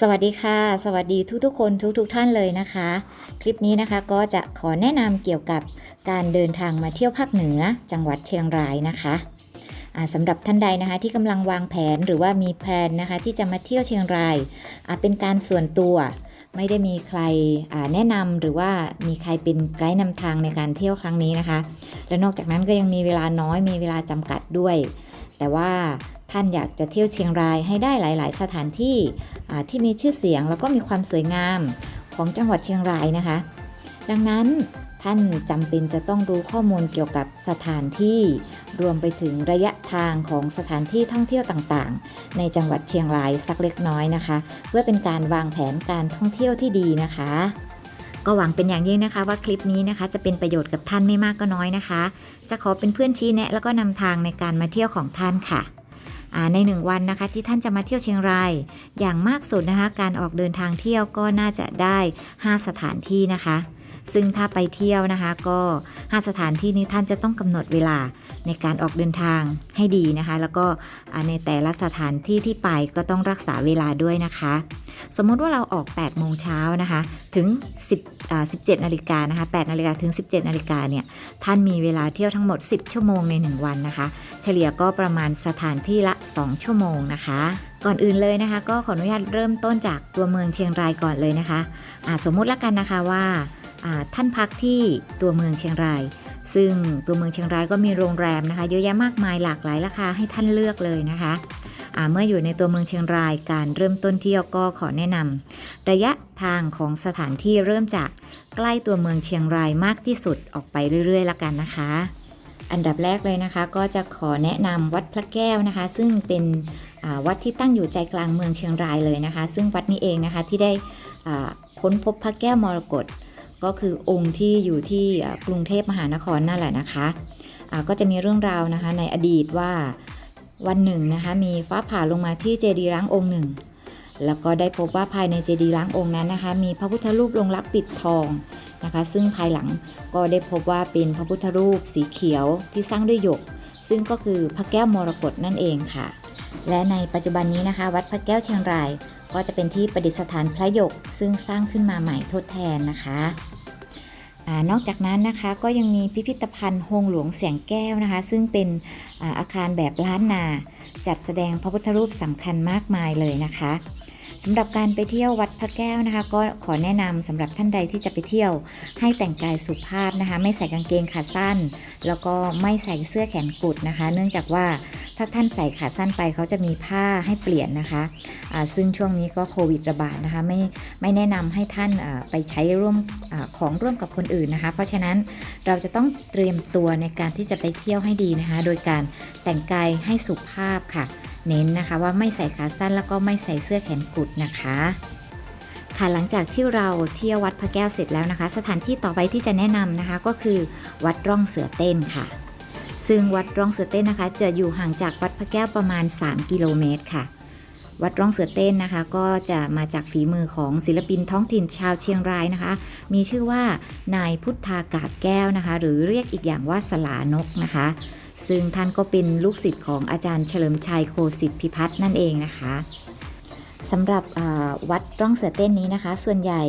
สวัสดีค่ะ สวัสดีทุกๆ คนทุกๆทท่านเลยนะคะ คลิปนี้นะคะก็จะขอแนะนำเกี่ยวกับการเดินทางมาเที่ยวภาคเหนือจังหวัดเชียงรายนะคะสำหรับท่านใดนะคะที่กำลังวางแผนหรือว่ามีแผนนะคะที่จะมาเที่ยวเชียงรายาเป็นการส่วนตัวไม่ได้มีใครแนะนำหรือว่ามีใครเป็นไกด์นำทางในการเที่ยวครั้งนี้นะคะ และนอกจากนั้นก็ยังมีเวลาน้อยมีเวลาจำกัดด้วย แต่ว่า ท่านอยากจะเที่ยวเชียงรายให้ได้หลาย ๆ สถานที่ที่มีชื่อเสียงแล้วก็มีความสวยงามของจังหวัดเชียงรายนะคะ ดังนั้นท่านจำเป็นจะต้องรู้ข้อมูลเกี่ยวกับสถานที่ รวมไปถึงระยะทางของสถานที่ท่องเที่ยวต่างๆ ในจังหวัดเชียงรายสักเล็กน้อยนะคะ เพื่อเป็นการวางแผนการท่องเที่ยวที่ดีนะคะ ก็หวังเป็นอย่างยิ่งนะคะว่าคลิปนี้นะคะ จะเป็นประโยชน์กับท่านไม่มากก็น้อยนะคะ จะขอเป็นเพื่อนชี้แนะแล้วก็นำทางในการมาเที่ยวของท่านค่ะ ในหนึ่งวันนะคะที่ท่านจะมาเที่ยวเชียงราย อย่างมากสุดนะคะการออกเดินทางเที่ยวก็น่าจะได้ 5 สถานที่นะคะ ซึ่งถ้าไปเที่ยวนะคะก็ 5 สถานที่นี้ท่านจะต้องกำหนดเวลา ในการออกเดินทางให้ดีนะคะ แล้วก็ในแต่ละสถานที่ที่ไปก็ต้องรักษาเวลาด้วยนะคะ สมมติว่าเราออก8โมงเช้านะคะถึง10อ่า17นาฬิกานะคะ8นาฬิกาถึง 17นาฬิกาเนี่ยท่านมีเวลาเที่ยวทั้งหมด 10 ชั่วโมงใน 1 วันนะคะ เฉลี่ยก็ประมาณสถานที่ละ 2 ชั่วโมงนะคะก่อนอื่นเลยนะคะก็ขออนุญาตเริ่มต้นจากตัวเมืองเชียงรายก่อนเลยนะคะอ่าสมมุติแล้วกันนะคะว่าท่านพักที่ตัวเมืองเชียงราย ซึ่งตัวเมืองเชียงรายก็มีโรงแรมนะคะ เยอะแยะมากมายหลากหลายราคาให้ท่านเลือกเลยนะคะเมื่ออยู่ในตัวเมืองเชียงรายการเริ่มต้นเที่ยวก็ขอแนะนำระยะทางของสถานที่เริ่มจากใกล้ตัวเมืองเชียงรายมากที่สุดออกไปเรื่อยๆละกันนะคะ อันดับแรกเลยนะคะ ก็จะขอแนะนำวัดพระแก้วนะคะ ซึ่งเป็นวัดที่ตั้งอยู่ใจกลางเมืองเชียงรายเลยนะคะ ซึ่งวัดนี้เองนะคะที่ได้ค้นพบพระแก้วมรกต ก็คือองค์ที่อยู่ที่กรุงเทพมหานครนั่นแหละนะคะอ่าก็จะมีเรื่องราวนะคะในอดีตว่าวันหนึ่งนะคะมีฟ้าผ่าลงมาที่เจดีย์ร้างองค์หนึ่ง แล้วก็ได้พบว่าภายในเจดีย์ร้างองค์นั้นนะคะมีพระพุทธรูปลงรักปิดทองนะคะ ซึ่งภายหลังก็ได้พบว่าเป็นพระพุทธรูปสีเขียวที่สร้างด้วยหยก ซึ่งก็คือพระแก้วมรกตนั่นเองค่ะ และในปัจจุบันนี้นะคะ วัดพระแก้วเชียงรายก็จะเป็นที่ประดิษฐานพระหยก ซึ่งสร้างขึ้นมาใหม่ทดแทนนะคะ อนอกจากนั้นนะคะก็ยังมีพิพิธภัณฑ์โฮงหลวงแสงแก้วนะคะ ซึ่งเป็นอาอาคารแบบล้านนา จัดแสดงพระพุทธรูปสำคัญมากมายเลยนะคะ สำหรับการไปเที่ยววัดพระแก้วนะคะ ก็ขอแนะนำสำหรับท่านใดที่จะไปเที่ยว ให้แต่งกายสุภาพนะคะ ไม่ใส่กางเกงขาสั้น แล้วก็ไม่ใส่เสื้อแขนกุดนะคะ เนื่องจากว่าถ้าท่านใส่ขาสั้นไปเขาจะมีผ้าให้เปลี่ยนนะคะอ่าซึ่งช่วงนี้ก็โควิดระบาดนะคะ ไม่ไม่แนะนำให้ท่านไปใช้ร่วมอของร่วมกับคนอื่นนะคะ เพราะฉะนั้นเราจะต้องเตรียมตัวในการที่จะไปเที่ยวให้ดีนะคะ โดยการแต่งกายให้สุภาพค่ะ เน้นนะคะว่าไม่ใส่ขาสั้นแล้วก็ไม่ใส่เสื้อแขนกุดนะคะค่ะหลังจากที่เราเที่ยววัดพระแก้วเสร็จแล้วนะคะ สถานที่ต่อไปที่จะแนะนำนะคะ ก็คือวัดร่องเสือเต้นค่ะ ซึ่งวัดร่องเสือเต้นนะคะ จะอยู่ห่างจากวัดพระแก้วประมาณ 3 กิโลเมตรค่ะ วัดร่องเสือเต้นนะคะ ก็จะมาจากฝีมือของศิลปินท้องถิ่นชาวเชียงรายนะคะ มีชื่อว่านายพุทธากาศแก้วนะคะ หรือเรียกอีกอย่างว่าสลานกนะคะ ซึ่งท่านก็เป็นลูกศิษย์ของอาจารย์เฉลิมชัยโคสิทธิพิพัฒน์นั่นเองนะคะสำหรับวัดร่องเสือเต้นนี้นะคะ ส่วนใหญ่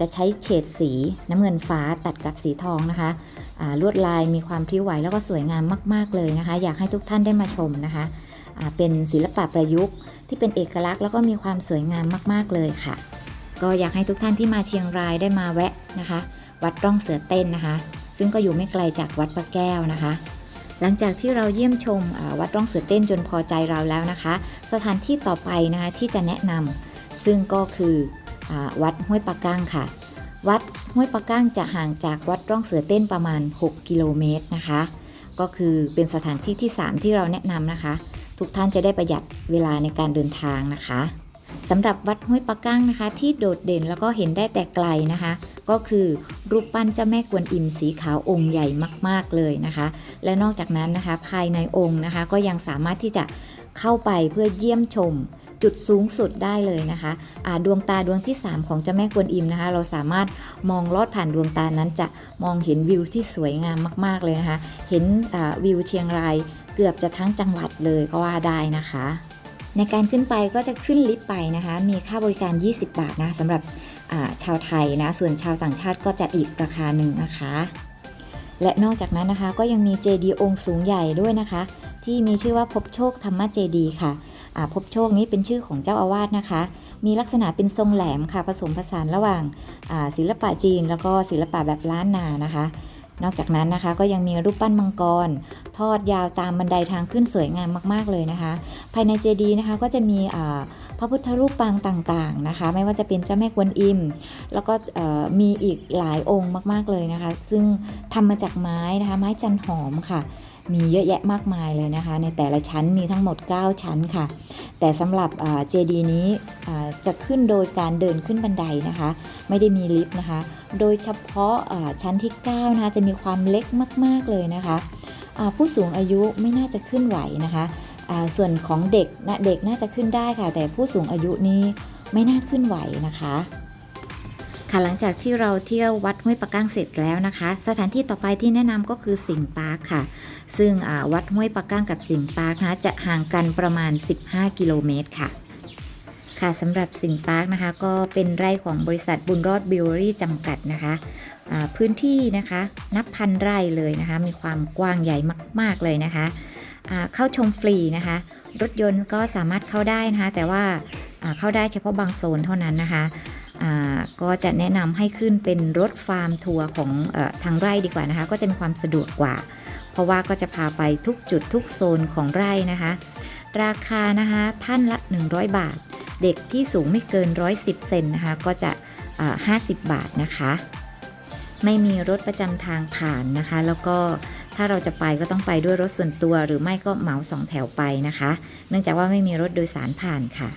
จะใช้เฉดสีน้ำเงินฟ้าตัดกับสีทองนะคะลวดลายมีความพริ้วไหวแล้วก็สวยงามมากๆเลยนะคะ อยากให้ทุกท่านได้มาชมนะคะอ่าเป็นศิลปะประยุกต์ที่เป็นเอกลักษณ์แล้วก็มีความสวยงามมากๆเลยค่ะ ก็อยากให้ทุกท่านที่มาเชียงรายได้มาแวะนะคะ วัดร่องเสือเต้นนะคะ ซึ่งก็อยู่ไม่ไกลจากวัดพระแก้วนะคะ หลังจากที่เราเยี่ยมชมวัดร่องเสือเต้นจนพอใจเราแล้วนะคะ สถานที่ต่อไปนะคะที่จะแนะนำซึ่งก็คืออวัดห้วยปะก้างค่ะ วัดห้วยปะก้างจะห่างจากวัดร่องเสือเต้นประมาณ 6 กิโลเมตรนะคะ ก็คือเป็นสถานที่ที่ 3 ที่เราแนะนำนะคะ ทุกท่านจะได้ประหยัดเวลาในการเดินทางนะคะ สำหรับวัดห้วยปะก้างนะคะ ที่โดดเด่นแล้วก็เห็นได้แต่ไกลนะคะ ก็คือรูปปั้นเจ้าแม่กวนอิมสีขาวองค์ใหญ่มาก ๆเลยนะคะ และนอกจากนั้นนะคะ ภายในองค์นะคะก็ยังสามารถที่จะเข้าไปเพื่อเยี่ยมชมจุดสูงสุดได้เลยนะคะอ่าดวงตาดวงที่ 3 ของเจ้าแม่กวนอิมนะคะ เราสามารถมองลอดผ่านดวงตานั้นจะมองเห็นวิวที่สวยงามมาก ๆเลยนะคะ เห็นวิวเชียงรายเกือบจะทั้งจังหวัดเลยก็ว่าได้นะคะ ในการขึ้นไปก็จะขึ้นลิฟต์ไปนะคะ มีค่าบริการ 20 บาทนะสำหรับชาวไทยนะ ส่วนชาวต่างชาติก็จะอีกราคาหนึ่งนะคะ และนอกจากนั้นนะคะก็ยังมีเจดีย์องค์สูงใหญ่ด้วยนะคะ ที่มีชื่อว่าพบโชคธรรมเจดีย์ค่ะอ่าพบโชคนี้เป็นชื่อของเจ้าอาวาสนะคะ มีลักษณะเป็นทรงแหลมค่ะ ผสมผสานระหว่างศิลปะจีน แล้วก็ศิลปะแบบล้านนานะคะ นอกจากนั้นนะคะก็ยังมีรูปปั้นมังกร ทอดยาวตามบันไดทางขึ้นสวยงามมากๆเลยนะคะ ภายในเจดีย์นะคะก็จะมีพระพุทธรูปปางต่างๆนะคะ ไม่ว่าจะเป็นเจ้าแม่กวนอิม แล้วก็มีอีกหลายองค์มากๆเลยนะคะ ซึ่งทำมาจากไม้นะคะ ไม้จันหอมค่ะ มีเยอะแยะมากมายเลยนะคะ ในแต่ละชั้นมีทั้งหมด 9 ชั้นค่ะ แต่สำหรับเจดีย์นี้จะขึ้นโดยการเดินขึ้นบันไดนะคะ ไม่ได้มีลิฟต์นะคะ โดยเฉพาะชั้นที่9นะคะจะมีความเล็กมาก ๆเลยนะคะผู้สูงอายุไม่น่าจะขึ้นไหวนะคะส่วนของเด็กนะเด็กน่าจะขึ้นได้ค่ะ แต่ผู้สูงอายุนี้ไม่น่าขึ้นไหวนะคะ ค่ะหลังจากที่เราเที่ยววัดห้วยปะก้างเสร็จแล้วนะคะ สถานที่ต่อไปที่แนะนำก็คือสิงปาร์คค่ะ ซึ่งวัดห้วยปะก้างกับสิงปาร์คนะคะจะห่างกันประมาณ 15 กิโลเมตรค่ะ ค่ะสำหรับสิงปาร์คนะคะ ก็เป็นไร่ของบริษัทบุญรอดบิวเอรี่จำกัดนะคะพื้นที่นะคะนับพันไร่เลยนะคะ มีความกว้างใหญ่มาก ๆเลยนะคะเข้าชมฟรีนะคะ รถยนต์ก็สามารถเข้าได้นะคะ แต่ว่าเข้าได้เฉพาะบางโซนเท่านั้นนะคะ ก็จะแนะนำให้ขึ้นเป็นรถฟาร์มทัวร์ของอทางไร่ดีกว่านะคะ ก็จะมีความสะดวกกว่า เพราะว่าก็จะพาไปทุกจุดทุกโซนของไร่นะคะ ราคานะคะท่านละ 100 บาท เด็กที่สูงไม่เกิน 110 เซนนะคะ ก็จะอ่า50 บาทนะคะ ไม่มีรถประจำทางผ่านนะคะ แล้วก็ถ้าเราจะไปก็ต้องไปด้วยรถส่วนตัว หรือไม่ก็เหมาสองแถวไปนะคะ เนื่องจากว่าไม่มีรถโดยสารผ่านค่ะ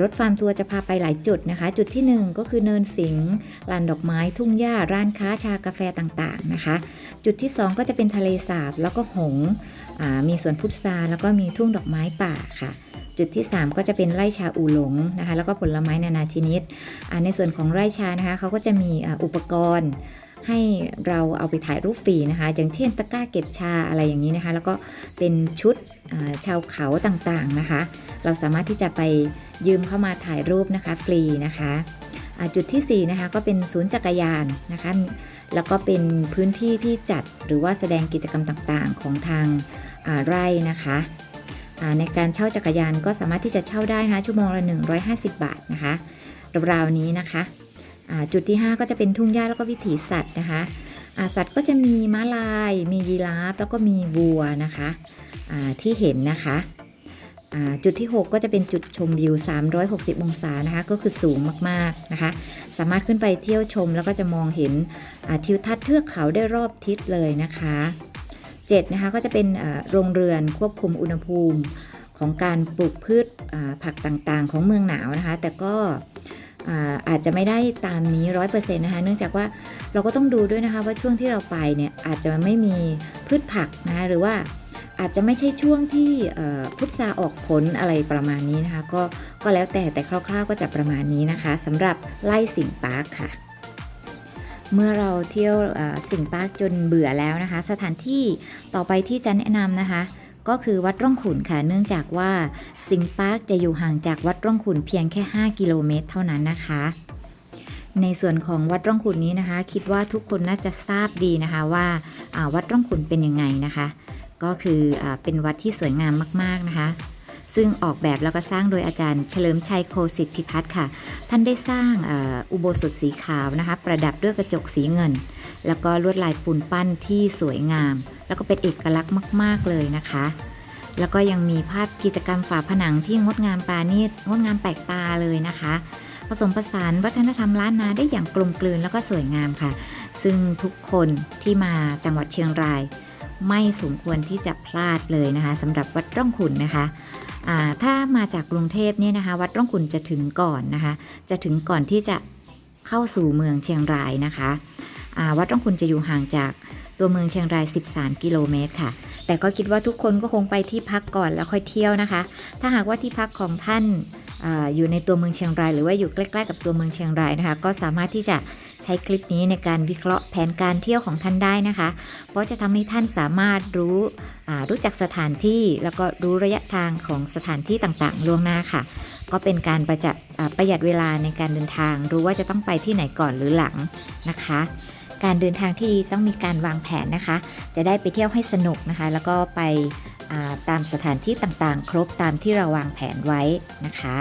รถฟาร์มทัวร์จะพาไปหลายจุดนะคะ จุดที่ 1 ก็คือเนินสิงห์ลานดอกไม้ทุ่งหญ้าร้านค้าชากาแฟต่างๆนะคะ จุดที่ 2 ก็จะเป็นทะเลสาบแล้วก็หงมีสวนพุทราแล้วก็มีทุ่งดอกไม้ป่าค่ะ จุดที่ 3 ก็จะเป็นไร่ชาอูหลงนะคะ แล้วก็ผลไม้นานาชนิดในส่วนของไร่ชานะคะเขาก็จะมีอุปกรณ์ ให้เราเอาไปถ่ายรูปฟรีนะคะ อย่างเช่นตะกร้าเก็บชาอะไรอย่างนี้นะคะ แล้วก็เป็นชุดชาวเขาต่างๆนะคะ เราสามารถที่จะไปยืมเข้ามาถ่ายรูปนะคะฟรีนะคะจุดทีสี่4 นะคะก็เป็นศูนย์จักรยานนะคะ แล้วก็เป็นพื้นที่ที่จัดหรือว่าแสดงกิจกรรมต่างๆ ของทางไร่นะคะในการเช่าจักรยานก็สามารถที่จะเช่าได้นะคะชั่วโมงละ 150 บาทนะคะราวๆนี้นะคะ จุดที่ 5 ก็จะเป็นทุ่งหญ้าแล้วก็วิถีสัตว์นะคะสัตว์ก็จะมีม้าลาย มียีราฟแล้วก็มีวัวนะคะที่เห็นนะคะจุดที่ 6 ก็จะเป็นจุดชมวิว 360 องศานะคะ ก็คือสูงมากๆนะคะ สามารถขึ้นไปเที่ยวชมแล้วก็จะมองเห็นทิวทัศน์เทือกเขาได้รอบทิศเลยนะคะ 7 นะคะก็จะเป็นโรงเรือนควบคุมอุณหภูมิของการปลูกพืชผักต่างๆ ของเมืองหนาวนะคะ แต่ก็ อาอาจจะไม่ได้ตามนี้100%นต์นะคะ เนื่องจากว่าเราก็ต้องดูด้วยนะคะว่าช่วงที่เราไปเนี่ยอาจจะไม่มีพืชผักนะคะหรือว่าอาจจะไม่ใช่ช่วงที่พุทราออกผลอะไรประมาณนี้นะคะ ก็ก็แล้วแต่แต่คร่าวๆก็จะประมาณนี้นะคะสำหรับไล่สิงปาร์คค่ะ เมื่อเราเที่ยวสิงปาร์คจนเบื่อแล้วนะคะ สถานที่ต่อไปที่จะแนะนำนะคะ ก็คือวัดร่องขุนค่ะ เนื่องจากว่าสิงปาร์คจะอยู่ห่างจากวัดร่องขุนเพียงแค่ 5 กิโลเมตรเท่านั้นนะคะ ในส่วนของวัดร่องขุนนี้นะคะ คิดว่าทุกคนน่าจะทราบดีนะคะว่าาวัดร่องขุนเป็นยังไงนะคะ ก็คืออเป็นวัดที่สวยงามมาก ๆนะคะซึ่งออกแบบแล้วก็สร้างโดยอาจารย์เฉลิมชัยโคสิทธิพิพัฒน์ค่ะ ท่านได้สร้างออุโบสถสีขาวนะคะ ประดับด้วยกระจกสีเงิน แล้วก็ลวดลายปูนปั้นที่สวยงาม แล้วก็เป็นเอกลักษณ์มาก ๆ เลยนะคะ แล้วก็ยังมีภาพกิจกรรมฝาผนังที่งดงามปราณีตงดงามแปลกตาเลยนะคะ ผสมผสานวัฒนธรรมล้านนาได้อย่างกลมกลืนแล้วก็สวยงามค่ะ ซึ่งทุกคนที่มาจังหวัดเชียงราย ไม่สมควรที่จะพลาดเลยนะคะสำหรับวัดร่องขุนนะคะถ้ามาจากกรุงเทพเนี่ยนะคะ วัดร่องขุนจะถึงก่อนนะคะ จะถึงก่อนที่จะเข้าสู่เมืองเชียงรายนะคะ วัดร่องขุนจะอยู่ห่างจากตัวเมืองเชียงราย 13 กิโลเมตรค่ะ แต่ก็คิดว่าทุกคนก็คงไปที่พักก่อนแล้วค่อยเที่ยวนะคะ ถ้าหากว่าที่พักของท่านออยู่ในตัวเมืองเชียงราย หรือว่าอยู่ใกล้ๆกับตัวเมืองเชียงรายนะคะ ก็สามารถที่จะใช้คลิปนี้ในการวิเคราะห์แผนการเที่ยวของท่านได้นะคะ เพราะจะทำให้ท่านสามารถรู้รู้จักสถานที่แล้วก็รู้ระยะทางของสถานที่ต่างๆ ล่วงหน้าค่ะ ก็เป็นการประจัดประหยัดเวลาในการเดินทาง รู้ว่าจะต้องไปที่ไหนก่อนหรือหลังนะคะ การเดินทางที่ดีต้องมีการวางแผนนะคะ จะได้ไปเที่ยวให้สนุกนะคะ แล้วก็ไปตามสถานที่ต่างๆ ครบตามที่เราวางแผนไว้นะคะ